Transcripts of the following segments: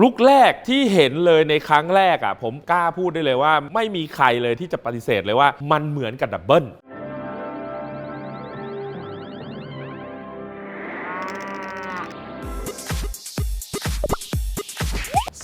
ลุกแรกที่เห็นเลยในครั้งแรกอะผมกล้าพูดได้เลยว่า ไม่มีใครเลยที่จะปฏิเสธเลยว่ามันเหมือนกับดับเบิล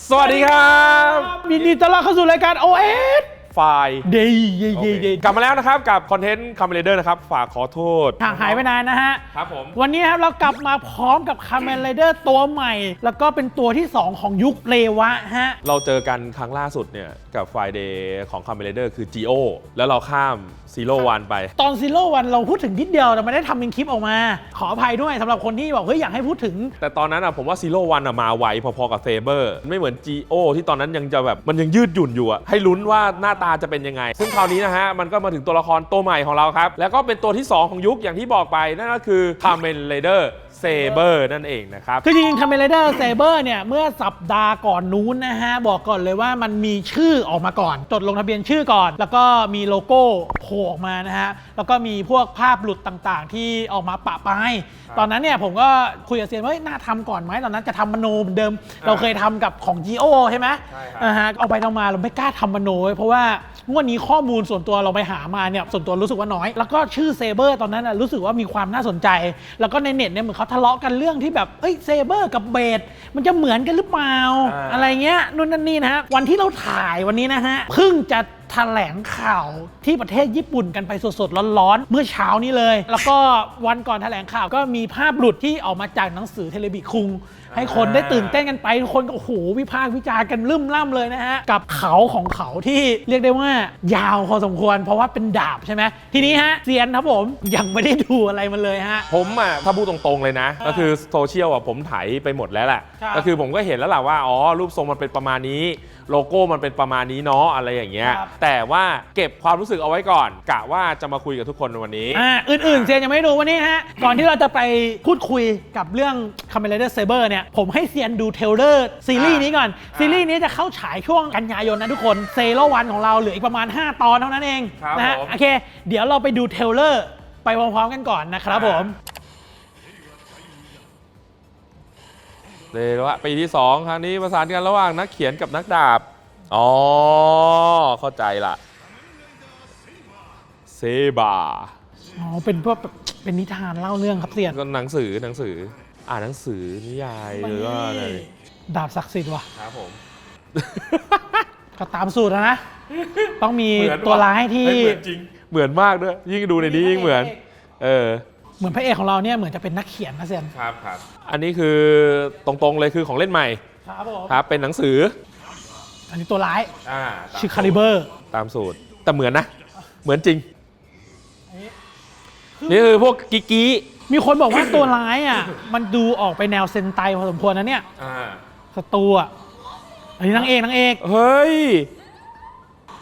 สวัสดีครับยินดีต้อนรับเข้าสู่รายการ OS ไฟล์เดย์เย่เย่เย่กลับมาแล้วนะครับกับคอนเทนต์คาเมเลเดอร์นะครับ ฝากขอโทษห่างหายไปนานนะฮะ ครับผม วันนี้ครับเรากลับมาพร้อมกับคา m ม n ไรเดอร์ตัวใหม่ แล้วก็เป็นตัวที่ 2 ของยุคเรวะฮะ เราเจอกันครั้งล่าสุดเนี่ยกับไฟเดย์ของคาเมเลเดอร์คือ Geo แล้วเราข้ามซีโร่วันไป ตอนซีโร่วันเราพูดถึงนิดเดียวแต่ไม่ได้ทำเป็นคลิปออกมา ขออภัยด้วยสำหรับคนที่บอกเฮ้ยอยากให้พูดถึง แต่ตอนนั้นอะผมว่าซีโร่วันอะมาไวพอๆกับเซเบอร์ไม่เหมือน Geo ที่ตอนนั้นยังจะแบบมันยังยืดหยุ่นอยู่อะให้ลุ้นว่าหน้าตาจะเป็นยังไง ซึ่งคราวนี้นะฮะ มันก็มาถึงตัวละครตัวใหม่ของเราครับ แล้วก็เป็นตัวที่ 2 ของยุคอย่างที่บอกไป นั่นก็คือ Kamen Rider Saber นั่นเองนะครับ คือจริงๆ c a m ม n ไรเดอร์เซเบอร์เนี่ยเมื่อสัปดาห์ก่อนนู้นนะฮะ บอกก่อนเลยว่ามันมีชื่อออกมาก่อน จดลงทะเบียนชื่อก่อน แล้วก็มีโลโก้โผล่ออกมานะฮะ แล้วก็มีพวกภาพหลุดต่างๆ ที่ออกมาปะปายครับตอนนั้นเนี่ยผมก็คุยกับเซียนว่าเฮ้ยน่าทำก่อนไหมตอนนั้นจะทำมโนเหมือนเดิมอ่าเราเคยทำกับของ Geo ใช่ไหมใช่ครับนะฮะเอาไปเอามาเราไม่กล้าทำมโนไว้เพราะว่างวดนี้ข้อมูลส่วนตัวเราไปหามาเนี่ยส่วนตัวรู้สึกว่าน้อย แล้วก็ชื่อเซเบอร์ตอนนั้นนะรู้สึกว่ามีความน่าสนใจ แล้วก็ในเน็ตเนี่ยเหมือนเขาทะเลาะกันเรื่องที่แบบเอ้ยเซเบอร์กับเบสมันจะเหมือนกันหรือเปล่า อ่า อะไรเงี้ยนู่นนั่นนี่นะฮะวันที่เราถ่ายวันนี้นะฮะเพิ่งจะ แถลงข่าวที่ประเทศญี่ปุ่นกันไปสดๆ ร้อนๆ เมื่อเช้านี้เลย แล้วก็วันก่อนแถลงข่าวก็มีภาพหลุดที่ออกมาจากหนังสือเทเลบิคุง ให้คนได้ตื่นเต้นกันไปทุกคนก็โอ้โหวิพากษ์วิจารณ์กันลืมล่ำเลยนะฮะ กับเขาของเขาที่เรียกได้ว่ายาวพอสมควร เพราะว่าเป็นดาบใช่ไหมทีนี้ฮะเซียนครับผมยังไม่ได้ดูอะไรมันเลยฮะ ผมอะถ้าพูดตรงๆเลยนะอ่าก็คือโซเชียลอะผมไถไปหมดแล้วแหละครับก็คือผมก็เห็นแล้วแหละว่าอ๋อรูปทรงมันเป็นประมาณนี้ โลโก้มันเป็นประมาณนี้เนาะอะไรอย่างเงี้ยครับ แต่ว่าเก็บความรู้สึกเอาไว้ก่อน กะว่าจะมาคุยกับทุกคนในวันนี้ อ่าอื่นๆ เซียนยังไม่ได้ดูวันนี้ฮะ ก่อนที่เราจะไปพูดคุยกับเรื่อง c a m e r a d e r Saber เนี่ย ผมให้เซียนดูเทเลอร์ซีรีส์นี้ก่อน ซีรีส์นี้จะเข้าฉายช่วงกันยายนนะทุกคนเซโ o วันของเราเหลืออีกประมาณ 5 ตอนเท่านั้นเองครับนะฮะผม โอเค เดี๋ยวเราไปดูเทเลอร์ไปพร้อมๆกันก่อนนะครับผม เลยว่าปีที่ 2 ครั้งนี้ประสานกันระหว่างนักเขียนกับนักดาบ อ๋อ เข้าใจละเซบาอ๋อ เป็นพวกแบบเป็นนิทานเล่าเรื่องครับเซียนก็หนังสือหนังสือ อ่านหนังสือนิยายหรือว่าอะไรดาบศักดิ์สิทธิ์ว่ะ ครับผม ก็ตามสูตรนะนะ ต้องมีเหมือนตัวร้ายที่ เฮ้ยเหมือนจริง เหมือนมากด้วย ยิ่งดูในนี้ยิ่งเหมือน เออ เหมือนพระเอกของเราเนี่ยเหมือนจะเป็นนักเขียนนะเซียนครับครับอันนี้คือตรงๆเลยคือของเล่นใหม่ครับผมครับเป็นหนังสืออันนี้ตัวร้ายอ่าชื่อคาลิเบอร์ตามสูตรแต่เหมือนนะ เหมือนจริง นี่คือพวกกิกิมีคนบอกว่าตัวร้ายอะ มันดูออกไปแนวเซนไตพอสมควรนะเนี่ยอ่าสตูอะอันนี้นางเอกนางเอกเฮ้ย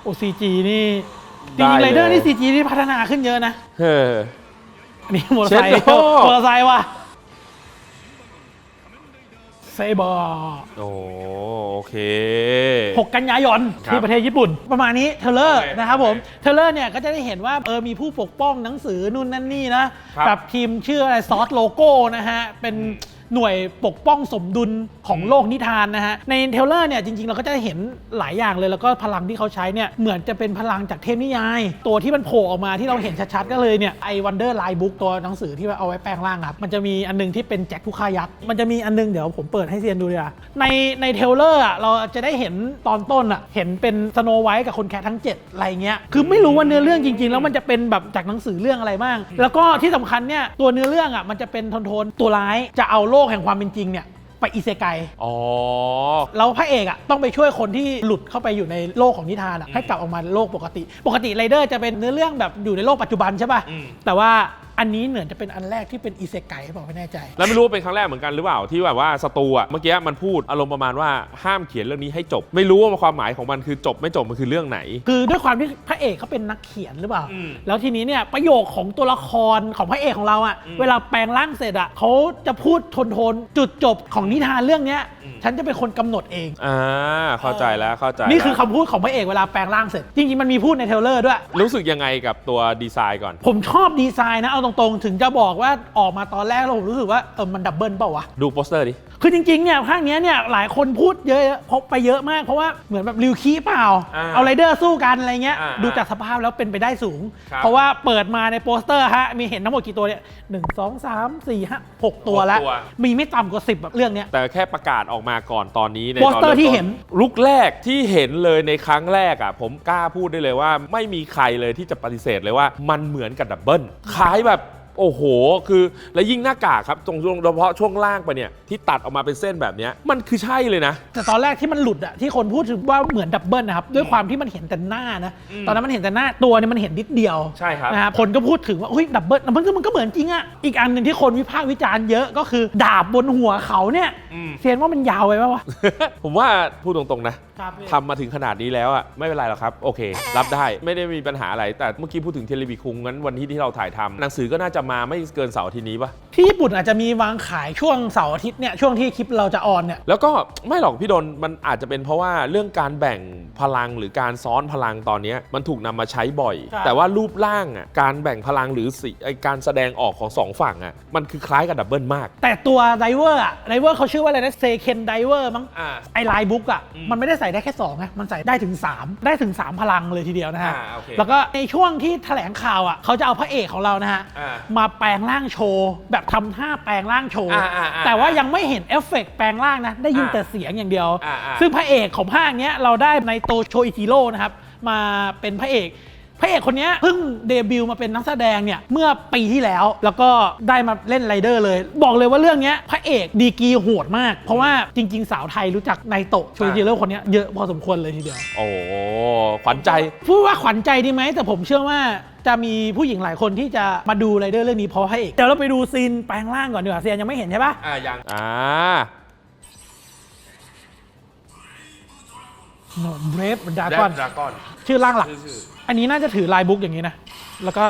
โอซีจีนี่จได้ริงๆเลยไรเดอร์นี่ซีจีนี่พัฒนาขึ้นเยอะนะ เฮ้ออั นนี้มอเตอร์ไซค์เช็ดโลก มอเตอร์ไซค์ว่ะเซเบอร์โอ้โอเค 6กันยายนครับที่ประเทศญี่ปุ่น ประมาณนี้เทเลอร์โอเคนะครับผมโอเคเทเลอร์เนี่ยก็จะได้เห็นว่าเออมีผู้ปกป้องหนังสือนู่นนั่นนี่นะครับ แบบทีมชื่ออะไรซอสโลโก้นะฮะ เป็น หน่วยปกป้องสมดุลของโลกนิทานนะฮะ ในเทเลอร์เนี่ยจริงๆ เราก็จะเห็นหลายอย่างเลย แล้วก็พลังที่เขาใช้เนี่ยเหมือนจะเป็นพลังจากเทพนิยาย ตัวที่มันโผล่ออกมาที่เราเห็นชัดๆ ก็เลยเนี่ยไอวันเดอร์ไลน์บุ๊กตัวหนังสือที่เอาไว้แปลงร่างครับมันจะมีอันหนึงที่เป็นแจ็คผู้ฆ่ายักษ์มันจะมีอันหนึงเดี๋ยวผมเปิดให้เซียนดูเลยอะในในเทเลอร์อะเราจะได้เห็นตอนต้นอะเห็นเป็นสโนไวท์กับคนแคททั้ง7อะไรเงี้ยคือไม่รู้ว่าเนื้อเรื่องจริงๆ แล้วมันจะเป็นแบบจากหนังสือเรื่องอะไรบ้างแล้วก็ที่สำคัญเนี่ยตัวเนื้อเรื่องอะมันจะเป็นโทนๆตัวร้ายจะเอาโลกแห่งความเป็นจริงเนี่ยไปอิเซไกอ๋อ แล้วพระเอกอะต้องไปช่วยคนที่หลุดเข้าไปอยู่ในโลกของนิทานอะให้กลับออกมาโลกปกติ ปกติไรเดอร์จะเป็นเนื้อเรื่องแบบอยู่ในโลกปัจจุบันใช่ป่ะ อืม แต่ว่า อันนี้เหมือนจะเป็นอันแรกที่เป็นอิเซไกบอกไม่แน่ใจ แล้วไม่รู้ว่าเป็นครั้งแรกเหมือนกันหรือเปล่าที่แบบว่าสตูอะเมื่อกี้มันพูดอารมณ์ประมาณว่าห้ามเขียนเรื่องนี้ให้จบ ไม่รู้ว่าความหมายของมันคือจบไม่จบมันคือเรื่องไหน คือด้วยความที่พระเอกเขาเป็นนักเขียนหรือเปล่า อืมแล้วทีนี้เนี่ยประโยคของตัวละครของพระเอกของเราอะ อืมเวลาแปลงร่างเสร็จอะเขาจะพูดโทนๆจุดจบของนิทานเรื่องเนี้ย อืม ฉันจะเป็นคนกำหนดเอง อ่าเข้าใจแล้วเข้าใจนี่คือแล้วคำพูดของพระเอกเวลาแปลงร่างเสร็จ จริงๆมันมีพูดในเทรลเลอร์ด้วย รู้สึกยังไงกับตัวดีไซน์ก่อน ผมชอบดีไซน์นะเอาตตรงๆ ถึงจะบอกว่าออกมาตอนแรกเราผมรู้สึกว่าเออมันดับเบิลเปล่าวะ ดูโปสเตอร์ดิ คือจริงๆเนี่ยภาคเนี้ยเนี่ยหลายคนพูดเยอะพบไปเยอะมากเพราะว่าเหมือนแบบริวคีเปล่า อ่าเอาไรเดอร์สู้กันอะไรเงี้ย อ่าดูจากสภาพแล้วเป็นไปได้สูง ครับเพราะว่าเปิดมาในโปสเตอร์ฮะมีเห็นทั้งหมดกี่ตัวเนี่ยหนึ่งสองสามสี่ห้าหกตัวแล้ว หกตัว มีไม่ต่ำกว่าสิบแบบเรื่องเนี้ย แต่แค่ประกาศออกมาก่อนตอนนี้ในโปสเตอร์นที่มต้เห็น ลุกแรกที่เห็นเลยในครั้งแรกอะผมกล้าพูดได้เลยว่า ไม่มีใครเลยที่จะปฏิเสธเลยว่ามันเหมือนกับดับเบิลคล้ายแบบ โอ้โห คือและยิ่งหน้ากากครับตรงช่วงโดยเฉพาะช่วงล่างไปเนี่ยที่ตัดออกมาเป็นเส้นแบบเนี้ยมันคือใช่เลยนะ แต่ตอนแรกที่มันหลุดอะที่คนพูดถึงว่าเหมือนดับเบิลนะครับด้วยความที่มันเห็นแต่หน้านะอืมตอนนั้นมันเห็นแต่หน้าตัวเนี่ยมันเห็นนิดเดียวใช่ครับนะครับคนก็พูดถึงว่าเฮ้ยดับเบิลมันก็มันก็เหมือนจริงอะอีกอันหนึ่งที่คนวิพากษ์วิจารณ์เยอะก็คือดาบบนหัวเขาเนี่ยอืมเซียนว่ามันยาวไปปะวะ ผมว่าพูดตรงๆนะ ครับทำมาถึงขนาดนี้แล้วอะไม่เป็นไรหรอกครับ โอเค รับได้ไม่ได้มีปัญหาอะไร แต่เมื่อกี้พูดถึงเทเลวิคุงงั้นวันที่ที่เราถ่ายทำหนังสือก็น่าจะมาไม่เกินเสาร์อาทิตย์นี้ปะ ที่ญี่ปุ่นอาจจะมีวางขายช่วงเสาร์อาทิตย์เนี่ยช่วงที่คลิปเราจะออนเนี่ย แล้วก็ไม่หรอกพี่ดนมันอาจจะเป็นเพราะว่าเรื่องการแบ่งพลังหรือการซ้อนพลังตอนเนี้ยมันถูกนำมาใช้บ่อย ครับ แต่ว่ารูปร่างอะการแบ่งพลังหรือสีไอการแสดงออกของสองฝั่งอะมันคือคล้ายกับดับเบิลมากแต่ตัวไดเวอร์อะไดเวอร์เขาชื่อว่าอะไรนะเซเคนไดเวอร์มั้งอ่า ไอไลน์บุ๊กอะอืมมันไม่ได้ใส่ได้แค่2นะมันใส่ได้ถึง 3 ได้ถึง 3 พลังเลยทีเดียวนะฮะ อ่าโอเคแล้วก็ในช่วงที่แถลงข่าวอะเขาจะเอาพระเอกของเรานะฮะ อ่ามาแปลงร่างโชว์ แบบทำท่าแปลงร่างโชว์ อ่าอ่าอ่าแต่ว่ายังไม่เห็นเอฟเฟกต์แปลงร่างนะ ได้ยินอ่าแต่เสียงอย่างเดียว อ่าอ่า ซึ่งพระเอกของภาคเนี้ยเราได้ในโตโชอิจิโร่นะครับ มาเป็นพระเอก พระเอกคนเนี้ยเพิ่งเดบิวต์มาเป็นนักแสดงเนี่ยเมื่อปีที่แล้วแล้วก็ได้มาเล่นไรเดอร์เลย บอกเลยว่าเรื่องเนี้ยพระเอกดีกรีโหดมาก เพราะว่าจริง ๆ สาวไทยรู้จักในโตะโชอิจิโร่คนเนี้ยเยอะพอสมควรเลยทีเดียว โอ้โหขวัญใจ พูดว่าขวัญใจดีไหมแต่ผมเชื่อว่าจะมีผู้หญิงหลายคนที่จะมาดูไรเดอร์เรื่องนี้เพราะพระเอกเดี๋ยวเราไปดูซีนแปลงร่างก่อนดีกว่าเซียนยังไม่เห็นใช่ปะอ่ายังอ่าเบรฟดาแดก้อนดราก้อนชื่อร่างหลักชื่ ออันนี้น่าจะถือลายบุ๊กอย่างนี้นะ แล้วก็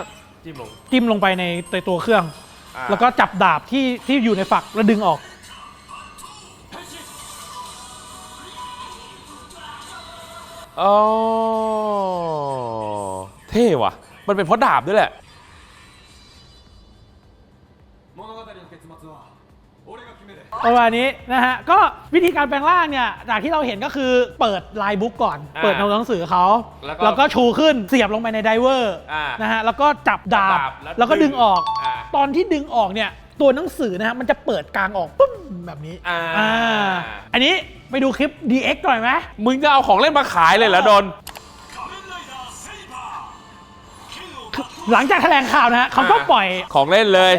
จิ้มลงจิ้มลงไปในในตัวเครื่อง อ่าแล้วก็จับดาบที่ที่อยู่ในฝักแล้วดึงออก อ๋อเท่ว่ะ มันเป็นเพราะดาบด้วยแหละ ประมาณนี้นะฮะก็วิธีการแปลงร่างเนี่ยจากที่เราเห็นก็คือเปิดลายบุ๊กก่อน อ่าเปิดหนังสือเขาแล้วก็แล้วก็ชูขึ้นเสียบลงไปในไดเวอร์อ่านนะฮะแล้วก็จับดาบจับดาบแล้วแล้วก็ดึงออก อ่าตอนที่ดึงออกเนี่ยตัวหนังสือนะฮะมันจะเปิดกลางออกปุ้มแบบนี้อ่า อันนี้ไปดูคลิป DX หน่อยไหม มึงจะเอาของเล่นมาขายเลยเหรอโดน หลังจากแถลงข่าวนะฮะเขาก็อ่าปล่อยของเล่นเลย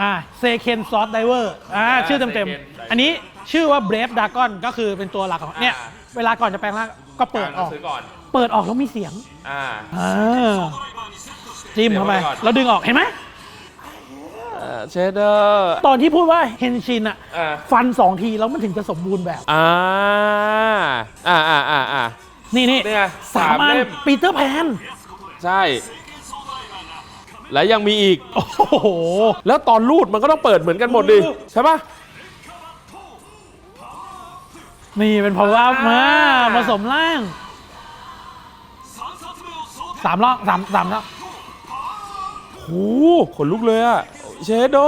อ่าเซเคนซอสไดเวอร์อ่าอ่าชื่อเต็ม Seiken ๆอันนี้ชื่อว่า Brave Dragon ก็คือเป็นตัวหลักของเนี่ย อ่า เวลาก่อนจะแปลงร่างก็เปิดออก ซื้อก่อน เปิดออกแล้วมีเสียงอ่า อ่าจิ้มเข้าไปเดี๋ยวไว้ก่อน แล้วดึงออกเห็นไหม เชดเดอร์ ตอนที่พูดว่าเฮนชินอะอ่า ฟันสองทีแล้วมันถึงจะสมบูรณ์แบบ อ่า อ่าอ่าอ่าอ่านี่นี่เนี่ยสามสามอันเล่ม ปีเตอร์แพน ใช่ และยังมีอีก โอ้โห แล้วตอนรูดมันก็ต้องเปิดเหมือนกันหมดดิ ใช่ปะนี่เป็นพาวเวอร์อัพมาผสมล่างสามรอบสามสามรอบโอ้โหขนลุกเลยอะเชโด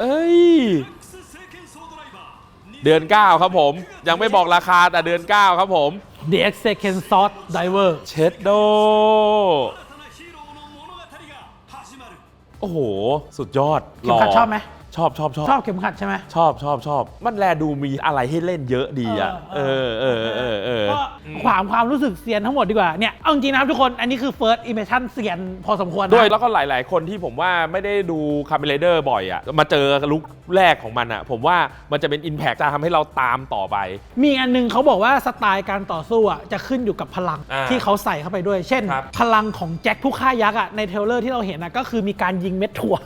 เอ้ย เดือน 9 ครับผม ยังไม่บอกราคาแต่เดือน 9 ครับผม The X Second Shot Diver เช็ดโด โอ้โห สุดยอดหล่มคัดชอบไหม ชอบชอบชอบ ชอบเข็มขัดใช่ไหม ชอบชอบชอบ มันแลดูมีอะไรให้เล่นเยอะดีอะ เอเอออเออเออเออ ก็ความความรู้สึกเซียนทั้งหมดดีกว่า เนี่ย เอาจริงๆนะครับทุกคน อันนี้คือ first impression เซียนพอสมควรนะ ด้วยแล้วก็หลาย ๆ คนที่ผมว่าไม่ได้ดูคาร์เมเลเดอร์บ่อยอะ มาเจอลุกแรกของมันอะ ผมว่ามันจะเป็น Impact จะทำให้เราตามต่อไป มีอันหนึงเขาบอกว่าสไตล์การต่อสู้อะจะขึ้นอยู่กับพลังอ่าที่เขาใส่เข้าไปด้วย เช่น ครับพลังของแจ็คผู้ฆ่ายักษ์อะในเทรลเลอร์ที่เราเห็นอะก็คือมีการยิงเม็ดถั่ว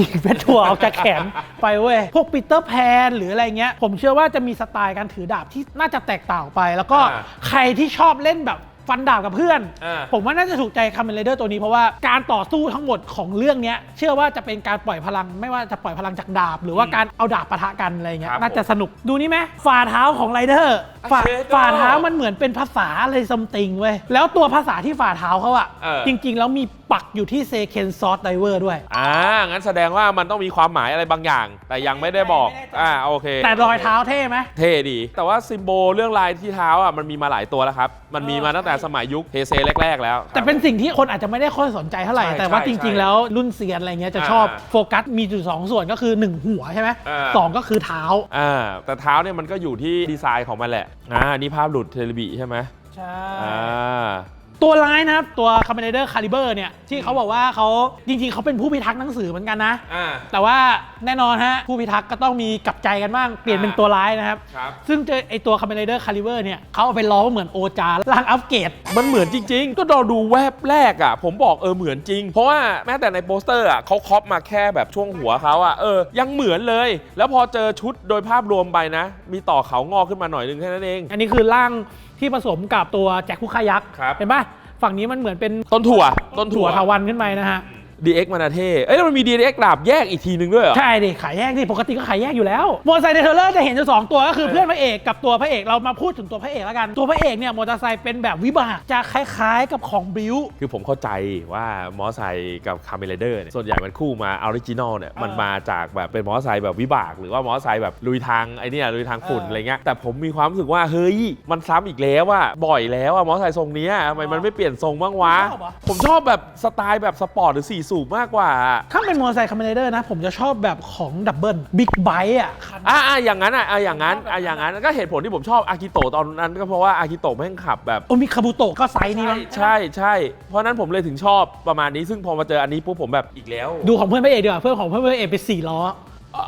ยิงเม็ดถั่วออกจากแขนไปเว้ย พวกปีเตอร์แพนหรืออะไรเงี้ย ผมเชื่อว่าจะมีสไตล์การถือดาบที่น่าจะแตกต่างออกไป แล้วก็อ่าใครที่ชอบเล่นแบบฟันดาบกับเพื่อน อ่า ผมว่าน่าจะถูกใจคา m เม n เดอร์ตัวนี้เพราะว่าการต่อสู้ทั้งหมดของเรื่องเนี้ยเชื่อว่าจะเป็นการปล่อยพลังไม่ว่าจะปล่อยพลังจากดาบ หรือว่าการเอาดาบปะทะกันอะไรเงี้ครัยบน่าจะสนุกดูนี่ไหมฝ่าเท้าของไรเดอร์ฝ่าเชโดฝ่าเท้ามันเหมือนเป็นภาษาอะไรซัมติงเว้ย แล้วตัวภาษาที่ฝ่าเท้าเขาอะเออ จริง ๆ แล้วมีปักอยู่ที่เซเคนซอสไดเวอร์ด้วย อ่า งั้นแสดงว่ามันต้องมีความหมายอะไรบางอย่าง แต่ยังไม่ได้บอกไม่แน่ใจอ่า โอเค แต่รอยเท้าเท่ไหม เท่ดี แต่ว่าซิมโบลเรื่องลายที่เท้าอะมันมีมาหลายตัวแล้วครับ มันมีมาตั้งแต่สมัยยุคเฮเซแรก ๆ แล้วแต่เป็นสิ่งที่คนอาจจะไม่ได้ค่อยสนใจเท่าไหร่ ใช่แต่ว่าใช่จริงใช่ๆแล้วรุ่นเซียนอะไรเงี้ยจะอ่าชอบโฟกัสมีจุดสองส่วนก็คือ 1 หัวใช่ไหมอ่า สองก็คือเท้า อ่าแต่เท้าเนี่ยมันก็อยู่ที่ดีไซน์ของมันแหละอ่านี่ภาพหลุดเทเลบิใช่ไหมใช่อ่า ตัวร้ายนะครับ ตัวค o m ม a n d e r Caliber เนี่ย ที่เขาบอกว่าเขาจริงๆเขาเป็นผู้พิทักษ์หนังสือเหมือนกันนะ อ่า แต่ว่าแน่นอนฮะ ผู้พิทักษ์ก็ต้องมีกลับใจกันบ้าง เปลี่ยนเป็นตัวร้ายนะครับ ครับ ซึ่งเจอไอตัว c o m m a n d e r Caliber เนี่ยเขาเอาไปล้อว่าเหมือนโอจาร่างอัปเกรด มันเหมือนจริง ๆ ก็ดอดูแวบแรกอะ ผมบอกเออเหมือนจริง เพราะว่าแม้แต่ในโปสเตอร์อะเขาครอปมาแค่แบบช่วงหัวเขาอะเออยังเหมือนเลย แล้วพอเจอชุดโดยภาพรวมไปนะ มีต่อเขางอกขึ้นมาหน่อยนึงแค่นั้นเอง อันนี้คือร่าง ที่ผสมกับตัวแจ็คคุคายักษ์ครับ เห็นปะฝั่งนี้มันเหมือนเป็นต้นถั่ว ต้นถั่ถั่ววทาวันขึ้นไปนะฮะ DX มันอะเท่เอ้ยแล้วมันมี DX ดาบแยกอีกทีนึงด้วยเหรอ ใช่ดิขายแยกดิปกติก็ขายแยกอยู่แล้วมอเตอร์ไซค์ในเทรลเลอร์จะเห็นอยู่สองตัวก็คือเออเพื่อนพระเอกกับตัวพระเอกเรามาพูดถึงตัวพระเอกแล้วกันตัวพระเอกเนี่ยมอเตอร์ไซค์เป็นแบบวิบากจะคล้ายๆกับของบิว คือผมเข้าใจว่ามอไซค์กับคาเมเลเดอร์เนี่ยส่วนใหญ่มันคู่มาออริจินอลเนี่ยเออมันมาจากแบบเป็นมอไซค์แบบวิบาก หรือว่ามอไซค์แบบลุยทางไอ้เนี่ยลุยทางฝุ่นเออออะไรเงี้ยแต่ผมมีความรู้สึกว่าเฮ้ยมันซ้ำอีกแล้วว่าบ่อยแล้วอะมอไซค์ทรงเนี้ยทำไมมันไม่เปลี่ยนทรงบ้างวะ ชอบเหรอ ผมชอบแบบสไตล์แบบสปอร์ตหรือสี่สูบมากกว่า ถ้าเป็นมอเตอร์ไซค์คอมมานเดอร์นะ ผมจะชอบแบบของดับเบิลบิ๊กไบค์อะคัน อะอะอย่างนั้นอะอะอย่างนั้นอะอย่างนั้นก็เหตุผลที่ผมชอบอากิโตะตอนนั้น ก็เพราะว่าอากิโตะแม่งขับแบบโอมิคาบุโตะก็ไซส์นี้ใช่มั้งใช่ใช่ เพราะนั้นผมเลยถึงชอบประมาณนี้ซึ่งพอมาเจออันนี้ปุ๊บผมแบบอีกแล้ว ดูของเพื่อนพระเอกดีกว่าเพื่อนของเพื่อนพระเอกเป็นสี่ล้อ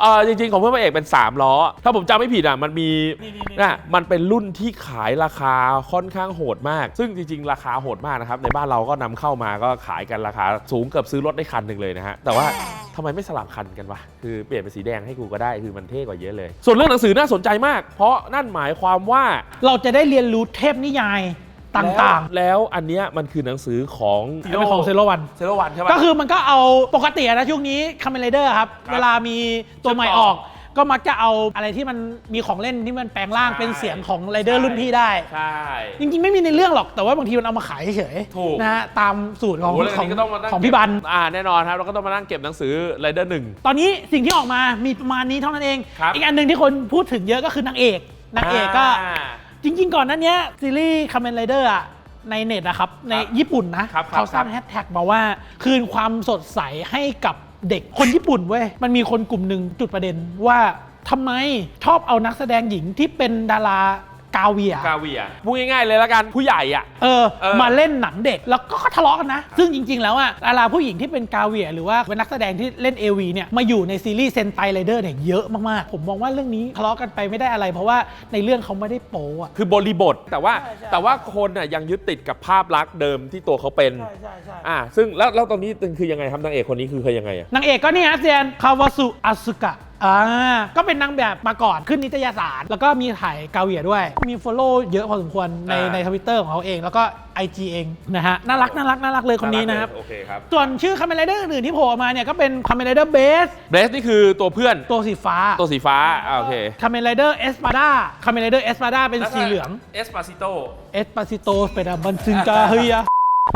เออจริงๆของเพื่อนพระเอกเป็น 3 ล้อ ถ้าผมจำไม่ผิดอะมันมีนี่ๆๆนะมันเป็นรุ่นที่ขายราคาค่อนข้างโหดมาก ซึ่งจริงๆ ราคาโหดมากนะครับ ในบ้านเราก็นำเข้ามาก็ขายกันราคาสูงเกือบซื้อรถได้คันหนึ่งเลยนะฮะ แต่ว่าทำไมไม่สลับคันกันวะ คือเปลี่ยนเป็นสีแดงให้กูก็ได้ คือมันเท่กว่าเยอะเลย ส่วนเรื่องหนังสือน่าสนใจมาก เพราะนั่นหมายความว่าเราจะได้เรียนรู้เทพนิยาย ต่างแล้วแล้วอันเนี้ยมันคือหนังสือของๆเป็นของเซโรวัน เซโรวันใช่ปะก็คือมันก็เอาปกติอะนะช่วงนี้คา m ม n เดอร์ครับ ครับเวลามีตัวใหม่เชื่อมต่อออก ก็มักจะเอาอะไรที่มันมีของเล่นที่มันแปลงร่างใช่ เป็นเสียงของไรเดอร์รุ่นพี่ได้ ใช่ จริงๆ ไม่มีในเรื่องหรอกแต่ว่าบางทีมันเอามาขายเฉยถูกนะฮะตามสูตรของโอ้โหแล้วขอัอนงนี้ก็ต้องมานั่งของพี่บันเก็อ่าแน่นอนครับเราก็ต้องมานั่งเก็บหนังสือไรเดอร์หนึ่ง ตอนนี้สิ่งที่ออกมามีประมาณนี้เท่านั้นเอง ครับอีกอันหนึ่งที่คนพูดถึงเยอะก็คือนางเอกนางเอกก็อ่า จริง ๆ ก่อนหนั้นเนี้ยซีรีส์คา m ม n ไรเดอร์อะในเน็ตนะครับ ในญี่ปุ่นนะ ครับครับเขาสร้างครับแฮชแท็กมาว่า คืนความสดใสให้กับเด็กคนญี่ปุ่นเว้ย มันมีคนกลุ่มหนึ่งจุดประเด็นว่าทำไมชอบเอานักแสดงหญิงที่เป็นดารา กาเวีย กาเวียพูดง่ายๆเลยละกันผู้ใหญ่อะ เออ เออมาเล่นหนังเด็กแล้วก็ทะเลาะกันนะ ซึ่งจริง ๆ แล้วอะดาราผู้หญิงที่เป็นกาเวีย หรือว่าเป็นนักแสดงที่เล่น AV เนี่ยมาอยู่ในซีรีส์เซนไตไรเดอร์เนี่ยเยอะมาก ๆ ผมมองว่าเรื่องนี้ทะเลาะกันไปไม่ได้อะไร เพราะว่าในเรื่องเขาไม่ได้โป๊อะ คือบริบทแต่ว่าใช่ใช่ แต่ว่าคนน่ะยังยึดติดกับภาพลักษณ์เดิมที่ตัวเขาเป็น ใช่ใช่ใช่อ่าซึ่งแล้วแล้วตอนนี้คือยังไงครับนางเอกคนนี้คือเคยยังไงอะ นางเอกก็นี่ฮะเซียนคาวาสุอาสึกะ อ่าก็เป็นนางแบบมาก่อนขึ้นนิตยสาร แล้วก็มีถ่ายกาเวียด้วย มีฟอลโล่เยอะพอสมควรในอ่า ในทวิตเตอร์ของเขาเองแล้วก็ IG เองนะฮะน่ารักน่ารักน่ารักเลยคนนี้นะครับ โอเคครับส่วนชื่อคา m ม n ไรเดอร์อื่นๆที่โผล่ออกมาเนี่ยก็เป็นคา m ม n ไรเดอร์เบสเบสนี่คือตัวเพื่อนตัวสีฟ้าตัวสีฟ้าอ่าโอเคคา m ม n ไรเดอร์เอสปาดาคา m ม n ไรเดอร์เอสปาดาเป็นสีเหลือง เอสปาซิโต เอสปาซิโตเป็นบันซึงกาเฮีย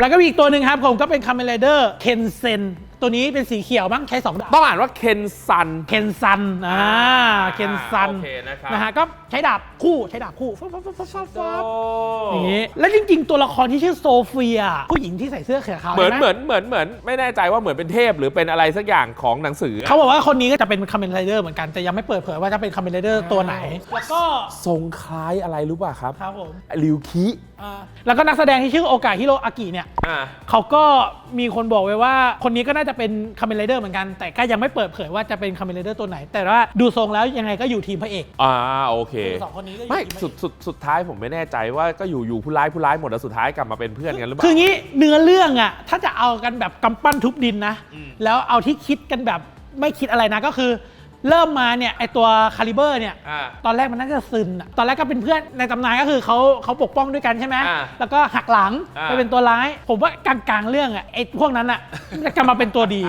แล้วก็มีอีกตัวหนึ่งครับผมก็เป็นคา m ม n ไรเดอร์เคนเซน ตัวนี้เป็นสีเขียวบ้างใช้สองดาบต้องอ่านว่าเคนซัน เคนซันอ่าเคนซันโอเคนะครับ นะฮะก็ใช้ดาบคู่ใช้ดาบคู่ฟับฟับฟับฟับฟับฟับอย่างนี้แล้วจริง ๆ ตัวละครที่ชื่อโซเฟีย ผู้หญิงที่ใส่เสื้อขาวๆเหมือนใช่ไเหมือนเหมือนเหมือนไม่แน่ใจว่าเหมือนเป็นเทพหรือเป็นอะไรสักอย่างของหนังสือ เขาบอกว่าคนนี้ก็จะเป็นคา m ม n ไรเดอร์เหมือนกันแต่ยังไม่เปิดเผยว่าจะเป็นคา m ม n ไรเดอร์ตัวไหน แล้วก็ทรงคล้ายอะไรรู้ป่ะครับครับผมริวคิอ่า แล้วก็นักแสดงที่ชื่อโอกาฮิโรอากิเนี่ยอ่า เขาก็มีคนบอกไว้ว่า คนนี้ก็น่าจะเป็นคา m ม n ไรเดอร์เหมือนกัน แต่ก็ยังไม่เปิดเผยว่าจะเป็นคา m ม n ไรเดอร์ตัวไหน แต่ว่าดูทรงแล้วยังไงก็อยู่ทีมพระเอก อ่าโอเค สองคนนี้ก็อยู่ไม่ทีมพระเอก สุดสุดสุดท้ายผมไม่แน่ใจว่าก็อยู่อยู่ผู้ร้ายผู้ร้ายหมดแล้วสุดท้ายกลับมาเป็นเพื่อนกันหรือเปคือล่างี้เนื้อเรื่องอะถ้าจะเอากันแบบกำปั้นทุบดินนะอืมแล้วเอาที่คิดกันแบบไม่คิดอะไรนะก็คือ เริ่มมาเนี่ยไอตัวคาลิเบอร์เนี่ยอ่า ตอนแรกมันน่าจะซึนอะตอนแรกก็เป็นเพื่อนในตำนานก็คือเขาเขาปกป้องด้วยกันใช่ไหมอ่าแล้วก็หักหลังอ่า ไปเป็นตัวร้าย ผมว่ากลางๆเรื่องอะไอพวกนั้นอะจะกลับมาเป็นตัวดี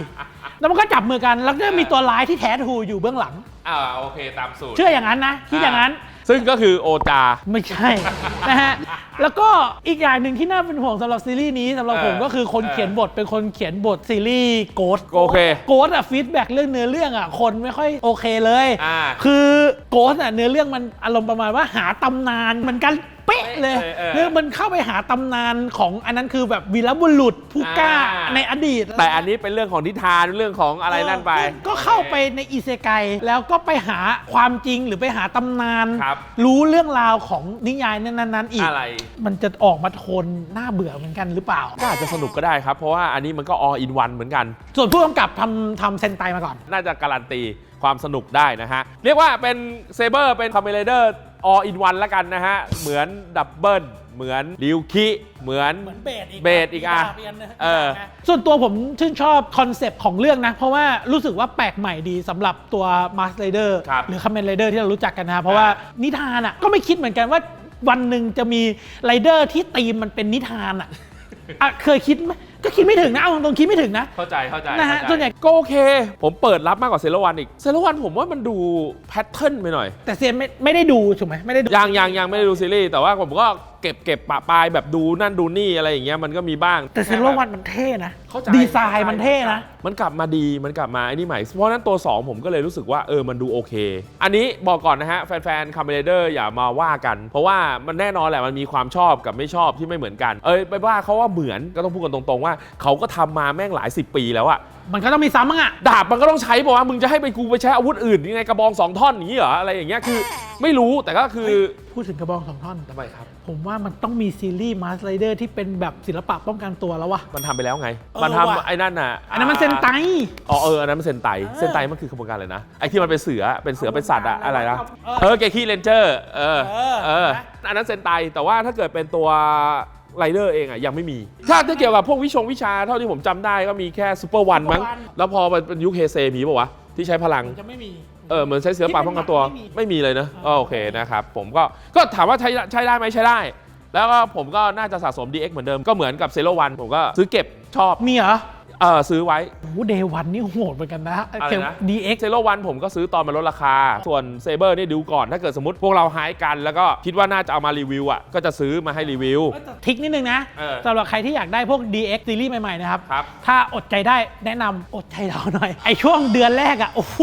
แล้วมันก็จับมือกันแล้วก็มีตัวร้ายที่แท้ทรูอยู่เบื้องหลัง อ่าโอเคตามสูตร เชื่ออย่างนั้นนะคิดอย่างนั้นซึ่งก็คือโอจา ไม่ใช่ นะฮะ แล้วก็อีกอย่างหนึ่งที่น่าเป็นห่วงสำหรับซีรีส์นี้สำหรับผมเออก็คือคนเออเขียนบทเป็นคนเขียนบทซีรีส์โกดโอเคโกดอะฟีดแบ็กเรื่องเนื้อเรื่องอะคนไม่ค่อยโอเคเลย อ่าคือโกดอะเนื้อเรื่องมันอารมณ์ประมาณว่าหาตำนานเหมือนกันเป๊ะเลยเออเออเรื่องมันเข้าไปหาตำนานของอันนั้นคือแบบวีรบุรุษผู้กล้าอ่า ในอดีต แต่อันนี้เป็นเรื่องของนิทานเรื่องของอะไรนั่นไปเออก็เข้าไปในอิเซไกแล้วก็ไปหาความจริงหรือไปหาตำนานครับรู้เรื่องราวของนิยายนั้นๆอีก อะไรมันจะออกมาโทนน่าเบื่อเหมือนกันหรือเปล่า ก็อาจจะสนุกก็ได้ครับ เพราะว่าอันนี้มันก็ all in one เหมือนกัน ส่วนผู้กำกับทำทำเซนไตมาก่อน น่าจะการันตีความสนุกได้นะฮะ เรียกว่าเป็นเซเบอร์เป็นคอมเมเลเดอร์ all in one แล้วกันนะฮะ เหมือนดับเบิลเหมือนริวคิเหมือน เหมือนเบสอีกเบสอีกอะเออ ส่วนตัวผมชื่นชอบคอนเซปต์ของเรื่องนะ เพราะว่ารู้สึกว่าแปลกใหม่ดีสำหรับตัว m a s ไรเดอร์ครับหรือ Kamen Rider ที่เรารู้จักกันนะครับเพราะว่านิทานอะก็ไม่คิดเหมือนกันว่า วันหนึ่งจะมีไรเดอร์ที่ตีมมันเป็นนิทานอะอะเคยคิดไหมก็คิดไม่ถึงนะเอาตรงๆคิดไม่ถึงนะเข้าใจเข้าใจนะฮะเข้าใจส่วนใหญ่ก็โอเค ผมเปิดรับมากกว่าเซโลวันอีกเซโลวันผมว่ามันดูแพทเทิร์นไปหน่อย แต่เซียนไม่ไม่ได้ดูถูกไหมไม่ได้ดู ยังยังยังไม่ได้ดูซีรีส์แต่ว่าผมก็ เก็บเก็บปะปลายแบบดูนั่นดูนี่อะไรอย่างเงี้ยมันก็มีบ้างแต่เซนโลวันมันเท่นะเข้าใจดีไซน์มันเท่นะ มันกลับมาดีมันกลับมาไอ้นี่ใหม่เพราะฉะนั้นตัว 2 ผมก็เลยรู้สึกว่าเออมันดูโอเค อันนี้บอกก่อนนะฮะแฟนๆคา m เมเดอร์อย่ามาว่ากัน เพราะว่ามันแน่นอนแหละมันมีความชอบกับไม่ชอบที่ไม่เหมือนกัน เอ้ยไปว่าเขาว่าเหมือนก็ต้องพูดกันตรงๆว่าเขาก็ทำมาแม่งหลายสิบปีแล้วอะ มันก็ต้องมีซ้ำมั้งอะดาบมันก็ต้องใช้ป่าวะมึงจะให้ไปกูไปใช้อาวุธอื่นยังไงกระบองสองท่อนอย่างนี้เหรออะไรอย่างเงี้ยคือ ไม่รู้แต่ก็คือพูดถึงกระบองสองท่อน ทำไมครับ ผมว่ามันต้องมีซีรีส์มาสไลเดอร์ที่เป็นแบบศิลปะป้องกันตัวแล้ววะมันทำไปแล้วไงเออมันว่ะทำไอ้นั่นน่ะอันนั้นมันเซนไตอ๋อเอออันนั้นมันเซนไตเออเซนไตมันคือขบวนการเลยนะไอ้ที่มันเป็นเสือเป็นเสือเป็นสัตว์อะขบวนการอะไรนะเออเออเกคีเลนเจอร์เออเออเอออันนั้นเซนไตแต่ว่าถ้าเกิดเป็นตัว ไรเดอร์เองอะยังไม่มี ถ้าถ้าเกี่ยวกับพวกวิชงวิชาเท่าที่ผมจำได้ก็มีแค่ซูเปอร์วันมั้ง Super One แล้วพอมันเป็นยุคเฮเซมีป่าวะ ที่ใช้พลังมันจะไม่มี เออเหมือนใช้เสือป่าป้องกันตัวที่เป็นหนังไม่มีไม่มีเลยเนอะอ๋อโอเคนะครับผมก็ก็ถามว่าใช้ใช้ได้ไหมใช้ได้ แล้วก็ผมก็น่าจะสะสม DX เหมือนเดิมก็เหมือนกับเซโ o วันผมก็ซื้อเก็บชอบมีเหรอ เออซื้อไว้ โอ้เดวันนี่โหดเหมือนกันนะอะไรนะ ดีเอ็กเซโ o วันผมก็ซื้อตอนมันลดราคา ส่วนเซเบอร์นี่ดูก่อน ถ้าเกิดสมมติพวกเราหายกัน แล้วก็คิดว่าน่าจะเอามารีวิวอะก็จะซื้อมาให้รีวิว ทิกนิดนึงนะเออสำหรับใครที่อยากได้พวก DX ซีรีส์ใหม่ ๆ นะครับ ครับ ถ้าอดใจได้แนะนำอดใจเราหน่อย ไอช่วงเดือนแรกอะโอ้โห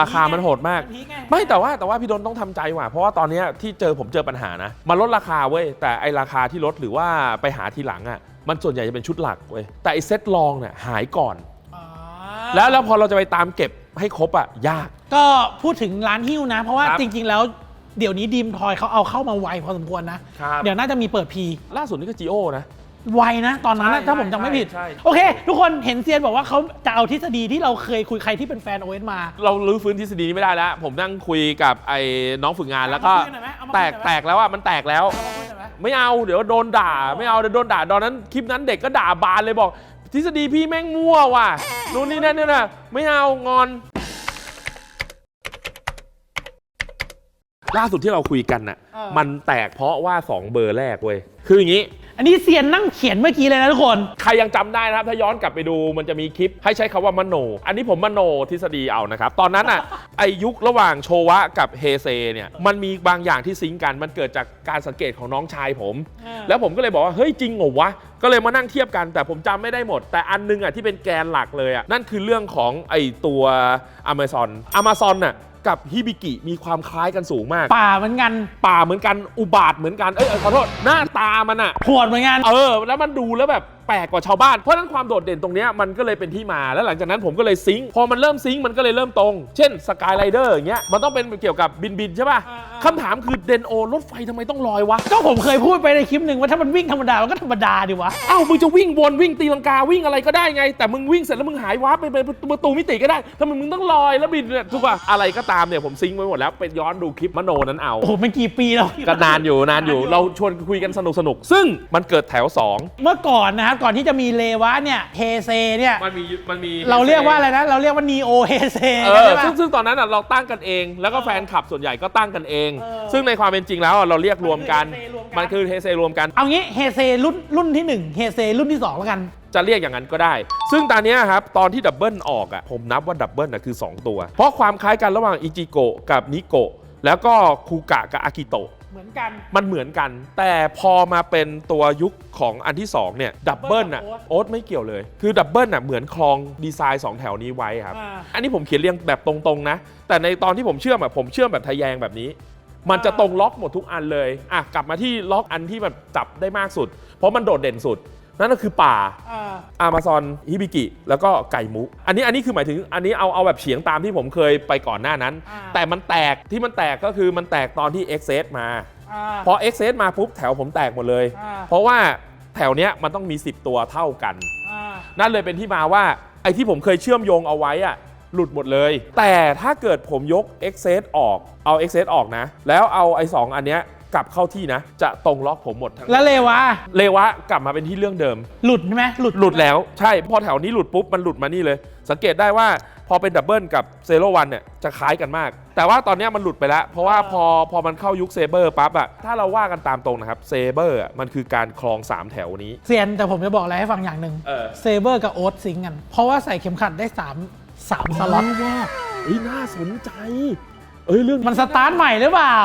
ราคามันโหดมากนพีคไง ไม่แต่ว่าแต่ว่าพี่ดนต้องทำใจว่ะเพราะว่าตอนเนี้ยที่เจอผมเจอปัญหานะมันลดราคาเว้ยแต่ไอราคาที่ลดหรือว่าไปหาทีหลังอะ มันส่วนใหญ่จะเป็นชุดหลักเว้ยแต่ไอเซ็ตลองเนี่ยหายก่อนอ่าแล้วแล้วพอเราจะไปตามเก็บให้ครบอะยาก ก็พูดถึงร้านฮิ้วนะ เพราะว่าครับจริง ๆ แล้วเดี๋ยวนี้ดีมทอยเขาเอาเข้ามาไวพอสมควรนะ ครับ เดี๋ยวน่าจะมีเปิดพี ล่าสุดนี่ก็จีโอนะ ไวนะ ตอนนั้นนะใช่ถ้าผมจำไม่ผิด ใช่ใช่ โอเค ทุกคนเห็นเซียนบอกว่าเขาจะเอาทฤษฎีที่เราเคยคุยใครที่เป็นแฟนโอเอสมา เราลื้อฟื้นทฤษฎีนี้ไม่ได้แล้ว ผมนั่งคุยกับไอ้น้องฝึกงานแล้วก็เอามาคุยหน่อยไหมเอามาคุยแตกหน่อยไหม แตกแล้วอะมันแตกแล้วเอามาคุยหน่อยไหมไม่เอาเดี๋ยวโดนด่า ไม่เอาเดี๋ยวโดนด่าตอนนั้นคลิปนั้นเด็กก็ด่าบานเลยบอก ทฤษฎีพี่แม่งมั่วว่ะนู่นนี่นั่นเนี่ยนะไม่เอางอน ล่าสุดที่เราคุยกันน่ะ เออ มันแตกเพราะว่า 2 เบอร์แรกเว้ย คืออย่างนี้ อันนี้เซียนนั่งเขียนเมื่อกี้เลยนะทุกคน ใครยังจำได้นะครับ ถ้าย้อนกลับไปดูมันจะมีคลิปให้ใช้คำว่ามโน อันนี้ผมมโนทฤษฎีเอานะครับ ตอนนั้นอะ ไอยุคระหว่างโชวะกับเฮเซเนี่ยมันมีบางอย่างที่ซิงก์กัน มันเกิดจากการสังเกตของน้องชายผม อ่า แล้วผมก็เลยบอกว่า เฮ้ยจริงเหรอวะ ก็เลยมานั่งเทียบกันแต่ผมจำไม่ได้หมด แต่อันนึงอะที่เป็นแกนหลักเลยอะนั่นคือเรื่องของไอตัว Amazon Amazon น่ะ กับฮิบิกิมีความคล้ายกันสูงมาก ป่าเหมือนกันป่าเหมือนกันอุบาทเหมือนกันเอ้ยเอ้ยขอโทษหน้าตามันอะโหดเหมือนกัน เออ แล้วมันดูแล้วแบบแปลกกว่าชาวบ้านเพราะฉะนั้นความโดดเด่นตรงเนี้ยมันก็เลยเป็นที่มาแล้วหลังจากนั้นผมก็เลยซิงค์พอมันเริ่มซิงค์มันก็เลยเริ่มตรง เช่นสกายไรเดอร์อย่างเงี้ยมันต้องเป็นเกี่ยวกับบินบินๆใช่ป่ะอ่าๆคำถามคือเดนโอรถไฟทำไมต้องลอยวะ ก็ผมเคยพูดไปในคลิปหนึ่งว่าถ้ามันวิ่งธรรมดา มันก็ธรรมดาดิวะ เอ้ามึงจะวิ่งวนวิ่งตีลังกาวิ่งอะไรก็ได้ไง แต่มึงวิ่งเสร็จแล้วมึงหายวาร์ปไปไปประตูมิติก็ได้ทำไมมึงต้องลอยแล้วบินเนี่ยถูกป่ะอะไรก็ตามเนี่ยผมซิงค์ไว้หมดแล้วไปย้อนดูคลิปมโนนั้นเอาโอ้โหมันกี่ปีแล้วก็นานอยู่นานอยู่ เราชวนคุยกันสนุกสนุกๆซึ่งมันเกิดแถวสองเมื่อก่อนนะครับก่อนที่จะมีเลวะเนี่ยเฮเซเนี่ยมันมีมันมีเราเรียกว่าอะไรนะ เราเรียกว่านีโอเฮเซเอใช่อปะ ซึ่งซึ่งตอนนั้นอะเราตั้งกันเอง แล้วก็แฟนคลับส่วนใหญ่ก็ตั้งกันเอง เออซึ่งในความเป็นจริงแล้วอะเราเรียกรวมกัน มัมันนคืคือ อเทเซรวมกัน เอางี้เฮเซรุ่นรุ่นที่1เฮเซรุ่นที่ 2 แล้วกัน จะเรียกอย่างนั้นก็ได้ ซึ่งตอนเนี้ยครับ ตอนที่ดับเบิลออกอะผมนับว่าดับเบิลอะคือ 2 ตัว เพราะความคล้ายกันระหว่างอิจิโกะกับนิโกะแล้วก็คูกะกับอากิโตะ เหมือนกัน มันเหมือนกัน แต่พอมาเป็นตัวยุคของอันที่ 2 เนี่ยดับเบิลอะกับโอ๊ตโอ๊ตไม่เกี่ยวเลย คือดับเบิลอะเหมือนคลองดีไซน์ 2 แถวนี้ไว้ครับ อ่า อันนี้ผมเขียนเรียงแบบตรงๆนะ แต่ในตอนที่ผมเชื่อมอะผมเชื่อมแบบทะแยงแบบนี้ มันจะตรงล็อกหมดทุกอันเลยอะกลับมาที่ล็อกอันที่มันจับได้มากสุด เพราะมันโดดเด่นสุด นั่นก็คือป่าอ่า อามาซอนฮิบิกิแล้วก็ไก่มุกอันนี้อันนี้คือหมายถึงอันนี้เอาเอาแบบเฉียงตามที่ผมเคยไปก่อนหน้านั้น อ่า แต่มันแตกที่มันแตกก็คือมันแตกตอนที่ x อ s มา อ่า พอ x อ s มาปุ๊บแถวผมแตกหมดเลย อ่า เพราะว่าแถวเนี้ยมันต้องมี 10 ตัวเท่ากัน อ่า นั่นเลยเป็นที่มาว่าไอ้ที่ผมเคยเชื่อมโยงเอาไว้อะหลุดหมดเลย แต่ถ้าเกิดผมยก x อ s ออกเอา x อ s ออกนะ แล้วเอาไอ้สองอันเนี้ย กลับเข้าที่นะ จะตรงล็อกผมหมดทั้งแล้วเลวะ เลวะกลับมาเป็นที่เรื่องเดิม หลุดใช่ไหมหลุดหลุดแล้วใช่พอแถวนี้หลุดปุ๊บมันหลุดมานี่เลย สังเกตได้ว่าพอเป็นดับเบิลกับเซโรวันเนี่ยจะคล้ายกันมาก แต่ว่าตอนเนี้ยมันหลุดไปแล้ว เพราะว่าพอพอมันเข้ายุคเซเบอร์ปั๊บอะถ้าเราว่ากันตามตรงนะครับเซเบอร์มันคือการคลอง 3 แถวนี้เซียนแต่ผมจะบอกอะไรให้ฟังอย่างหนึ่งเออ เซเบอร์กับโอ๊ตซิงค์กัน เพราะว่าใส่เข็มขัดได้3 3สล็อตว่าเฮ้ยน่าสนใจ เอ้ยเรื่องมันสตาร์ทใหม่หรือเปล่า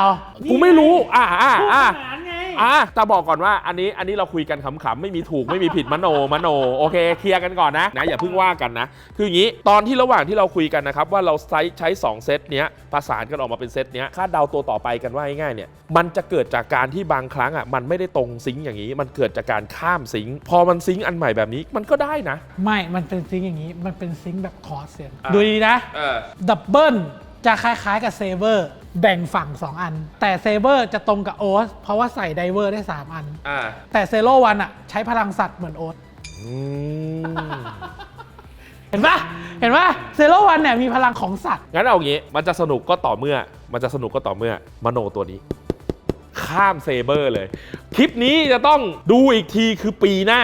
กูไม่รู้ อ่าอ่าคู่ขอ่านานไงอะแต่บอกก่อนว่าอันนี้อันนี้เราคุยกันขำๆไม่มีถูกไม่มีผิดมโนมโนโอเคเคลียร์กันก่อนนะนะอย่าเพิ่งว่ากันนะ คืออย่างนี้ตอนที่ระหว่างที่เราคุยกันนะครับว่าเราใช้ใช้2เซตเนี้ยประสานกันออกมาเป็นเซตเนี้ยคาดเดาตัวต่อไปกันว่าง่ายๆเนี่ยมันจะเกิดจากการที่บางครั้งอะมันไม่ได้ตรงซิงค์อย่างนี้ มันเกิดจากการข้ามซิงค์พอมันซิงค์อันใหม่แบบนี้มันก็ได้นะ ไม่ มันเป็นซิงค์อย่างนี้ มันเป็นซิงค์แบบคอร์สเซียนอะ ดูดีนะ เออดับเบิล จะคล้ายๆกับเซเบอร์แบ่งฝั่ง 2 อัน แต่เซเบอร์จะตรงกับโอ๊ตเพราะว่าใส่ไดเวอร์ได้ 3 อัน อ่าแต่เซโรวันอะใช้พลังสัตว์เหมือนโอ๊ตอืมเห็นปะเห็นปะเซโรวันเนี่ยมีพลังของสัตว์งั้นเอางี้ มันจะสนุกก็ต่อเมื่อ มันจะสนุกก็ต่อเมื่อมโนตัวนี้ ข้ามเซเบอร์เลย คลิปนี้จะต้องดูอีกทีคือปีหน้า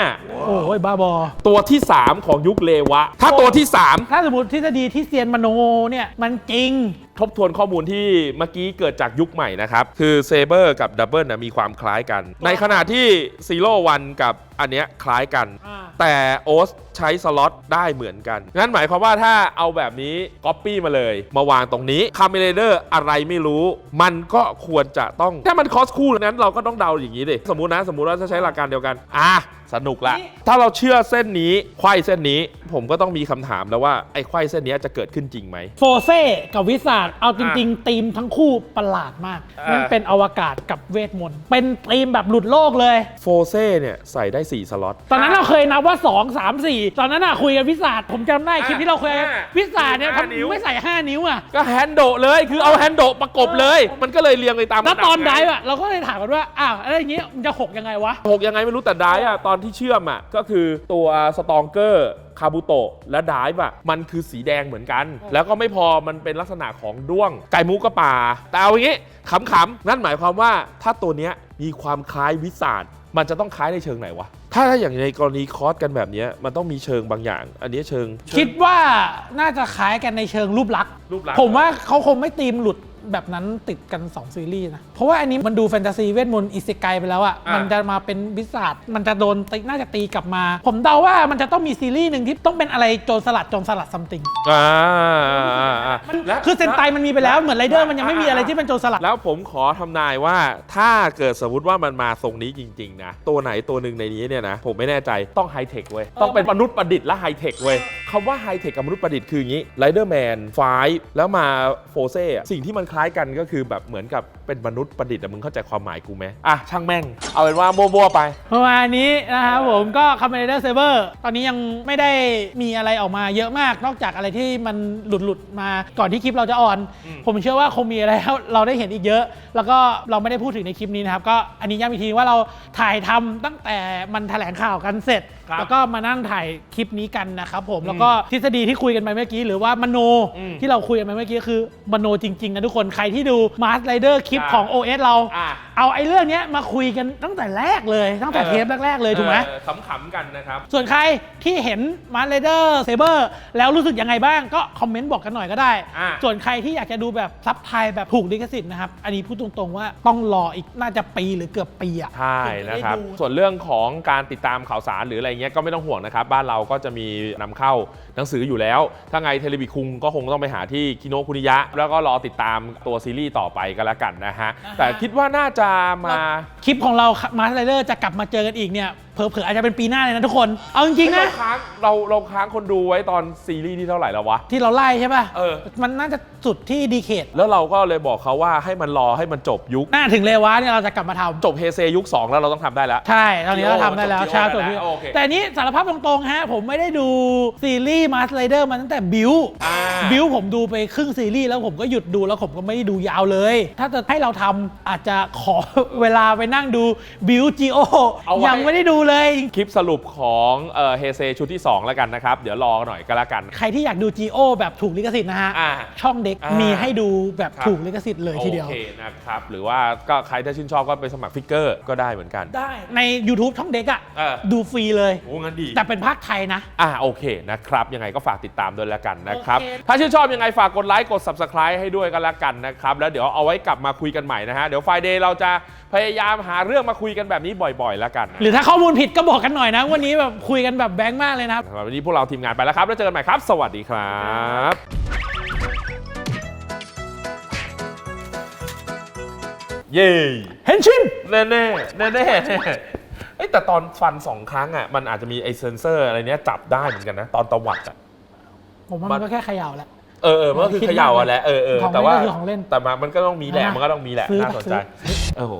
โอ้ยบ้าบอ ตัวที่ 3 ของยุคเลวะ ถ้าตัวที่ถ้าสมมติทฤษฎีที่เซียนมโนเนี่ยมันจริง3ทบทวนข้อมูลที่เมื่อกี้เกิดจากยุคใหม่นะครับ คือเซเบอร์กับดับเบิลมีความคล้ายกัน ในขณะที่ซีโร่วันกับอันเนี้ยคล้ายกัน อ่า แต่โอสใช้สล็อตได้เหมือนกัน งั้นหมายความว่าถ้าเอาแบบนี้ก๊อปปี้มาเลย มาวางตรงนี้คาเมเลเดอร์อะไรไม่รู้ มันก็ควรจะต้อง ถ้ามันคอสคู่นั้นเราก็ต้องเดาอย่างนี้ดิ สมมุตินะ สมมุติว่าถ้าใช้หลักการเดียวกัน อะ สนุกละ นี่ ถ้าเราเชื่อเส้นนี้ไขว้เส้นนี้ ผมก็ต้องมีคำถามแล้วว่าไอ้ไขว้เส้นนี้จะเกิดขึ้นจริงไหม โฟเซ่กับวิสาดเอาจริงๆธีมทั้งคู่ประหลาดมาก อ่านั่นั่นเป็นอวกาศกับเวทมนต์ เป็นธีมแบบหลุดโลกเลย โฟเซ่เนี่ยใส่ได้4สล็อต ตอนนั้นเราเคยนับว่า 2 3 4 ตอนนั้นอะคุยกันวิสาดผมจำได้คลิปที่เราเคยห้าวิสาดเนี่ยห้านิ้ว ทำไม่ใส่ 5 นิ้วอะก็แฮนโดะเลยคือเอาแฮนโดะประกบเลย มันก็เลยเรียงไปตามแล้วระบตอนงไดฟ์อะเราก็เลยถามกันว่าอ้าวอะไรอย่างเงี้ยมันจะหกยังไงวะ หกยังไงไม่รู้แต่ไดฟ์อะตอนที่เชื่อมอะก็คือตัวสตองเกอร์คาบุโตะและไดฟ์อะมันคือสีแดงเหมือนกัน แล้วก็ไม่พอมันเป็นลักษณะของด้วง ไก่มุกก็ป่า แต่เอาอย่างงี้ขำๆนั่นหมายความว่าถ้าตัวเนี้ยมีความคล้ายวิสาด มันจะต้องคล้ายในเชิงไหนวะ ถ้าถ้าอย่างในกรณีคอสกันแบบเนี้ยมันต้องมีเชิงบางอย่าง อันนี้เชิงเชิง คิดว่าน่าจะคล้ายกันในเชิงรูปลักษณ์รูปลักษณ์ ผมว่าเขาคงไม่ตีมหลุด แบบนั้นติดกัน 2 ซีรีส์นะ เพราะว่าอันนี้มันดูแฟนตาซีเวทมนต์อิเซไกไปแล้วอะอะ มันจะมาเป็นวิสาดมันจะโดนตีน่าจะตีกลับมา ผมเดาว่ามันจะต้องมีซีรีส์หนึ่งที่ต้องเป็นอะไรโจรสลัดโจรสลัดซัมติงอ่าอ่าอ่ามันและคือเซนไตมันมีไปแล้วเหมือนไรเดอร์มันยังไม่มีอะไรที่เป็นโจรสลัด แล้วผมขอทำนายว่าถ้าเกิดสมมติว่ามันมาทรงนี้จริง ๆ นะ ตัวไหนตัวหนึ่งในนี้เนี่ยนะ ผมไม่แน่ใจต้องไฮเทคเว้ย ต้องเป็นมนุษย์ประดิษฐ์และไฮเทคเว้ยคำว่าไฮเทคกับมนุษย์ประดิษฐ์คืออย่างนี้ไรเดอร์แมนไฟแล้วมาโฟเซ่สิ่งที่มันคล้ายกันก็คือแบบเหมือนกับเป็นมนุษย์ประดิษฐ์อะมึงเข้าใจความหมายกูไหมอะช่างแม่ง เอาเป็นว่ามั่วๆไป ประมาณนี้นะครับผมก็ค o ม b เ n อร์เซเ e อร์ตอนนี้ยังไม่ได้มีอะไรออกมาเยอะมาก นอกจากอะไรที่มันหลุดหลุดๆมาก่อนที่คลิปเราจะออนผมเชื่อว่าคงมีอะไรให้เราได้เห็นอีกเยอะ แล้วก็เราไม่ได้พูดถึงในคลิปนี้นะครับ ก็อันนี้ย้ำอีกทีว่าเราถ่ายทำตั้งแต่มันแถลงข่าวกันเสร็จครับแล้วก็มานั่งถ่ายคลิปนี้กันนะครับผมแล้วก็ทฤษฎีที่คุยกันไปเมื่อกี้ หรือว่ามโนอืมที่เราคุยกันไปเมื่อกี้คือมโนจริงๆนะทุกคนใครที่ดูมาร์สไรเดอร์คลิปอ่าของ OS เรา อะ เอาไอ้เรื่องเนี้ยมาคุยกันตั้งแต่แรกเลย ตั้งแต่เทปแรกๆเลยถูกไหม ออขำๆกันนะครับ ส่วนใครที่เห็นมาร์เรเดอร์เซเบอร์แล้วรู้สึกยังไงบ้างก็คอมเมนต์บอกกันหน่อยก็ได้ อะส่วนใครที่อยากจะดูแบบซับไทยแบบถูกลิขสิทธิ์นะครับ อันนี้พูดตรงๆว่าต้องรออีกน่าจะปีหรือเกือบปีอะ ใช่ถึงจนะได้ครับดูส่วนเรื่องของการติดตามข่าวสารหรืออะไรเงี้ยก็ไม่ต้องห่วงนะครับบ้านเราก็จะมีนำเข้าหนังสืออยู่แล้ว ถ้าไงเทเลบิคุงก็คงต้องไปหาที่คิโนคุนิยะ แล้วก็รอติดตามตัวซีรีส์ต่อไปกันแล้วกันนะฮะอ่าฮะแต่คิดว่าน่าจะมาคลิปของเรามาสไลเดอร์จะกลับมาเจอกันอีกเนี่ย เผลอๆอาจจะเป็นปีหน้าเลยนะทุกคน เอาจริงๆเรานะค้างเราเราค้างคนดูไว้ตอนซีรีส์ที่เท่าไหร่แล้ววะ ที่เราไล่ใช่ป่ะเออ มันน่าจะสุดที่ดีเคทแล้วเราก็เลยบอกเขาว่าให้มันรอให้มันจบยุคน่าถึงเลวะเนี่ยเราจะกลับมาทำจบเฮเซยุค 2 แล้วเราต้องทำได้แล้ว ใช่ ตอนนี้เราทำได้แล้วจบชาจจบบที่แล้วโอเค แต่อันนี้สารภาพตรงๆฮะ ผมไม่ได้ดูซีรีส์มาสไลเดอร์มาตั้งแต่บิว อ่า บิวผมดูไปครึ่งซีรีส์แล้วผมก็หยุดดูแล้วผมก็ไม่ได้ดูยาวเลย ถ้าจะให้เราทำอาจจะขอ เวลาไปนั่งดูบิวจีโอเอาไว้ ยังไม่ได้ดูเลย คลิปสรุปของเเฮเซชุดที่ 2 แล้วกันนะครับ เดี๋ยวรอหน่อยก็แล้วกัน ใครที่อยากดู GO แบบถูกลิขสิทธิ์นะฮะ อ่าช่องเด็กอ่ามีมีให้ดูแบบครับ ถูกลิขสิทธิ์เลยทีเดียว โอเคนะครับ หรือว่าก็ใครถ้าชื่นชอบก็ไปสมัครฟิกเกอร์ก็ได้เหมือนกัน ได้ ใน YouTube ช่องเด็กอะเออ ดูฟรีเลย โอ้งั้นดี แต่เป็นภาคไทยนะ อ่าโอเคนะครับ ยังไงก็ฝากติดตามด้วยแล้วกันนะครับ โอเค ถ้าชื่นชอบยังไงฝากกดไลค์กด Subscribe ให้ด้วยกันแล้วกันนะครับ แล้วเดี๋ยวเอาไว้กลับมาคุยกันใหม่นะฮะ เดี๋ยวไฟเดย์เราจะพยายามหาเรื่องมาคุยกันแบบนี้บ่อยๆแล้วกันหรือถ้าข้อมูลผิดก็บอกกันหน่อยนะ วันนี้แบบคุยกันแบบแบงค์มากเลยนะครับสำหรับวันนี้พวกเราทีมงานไปแล้วครับแล้วเจอกันใหม่ครับ สวัสดีครับเย้เห็นชิน แน่ๆแน่ๆแน่ๆเอ้ยแต่ตอนฟันสองครั้งอะมันอาจจะมีไอเซนเซอร์อะไรเนี้ยจับได้เหมือนกันนะ ตอนตวัดอะ ผมว่ามันก็แค่เขย่าแหละ เออเออมันก็คือเขย่าอะแหละเออเออของเล่นแต่ว่าก็คือของเล่นแต่มามันก็ต้องมีแหละเอานะมันก็ต้องมีแหละ ซื้อน่าสนใจ ซื้อ โอ้โห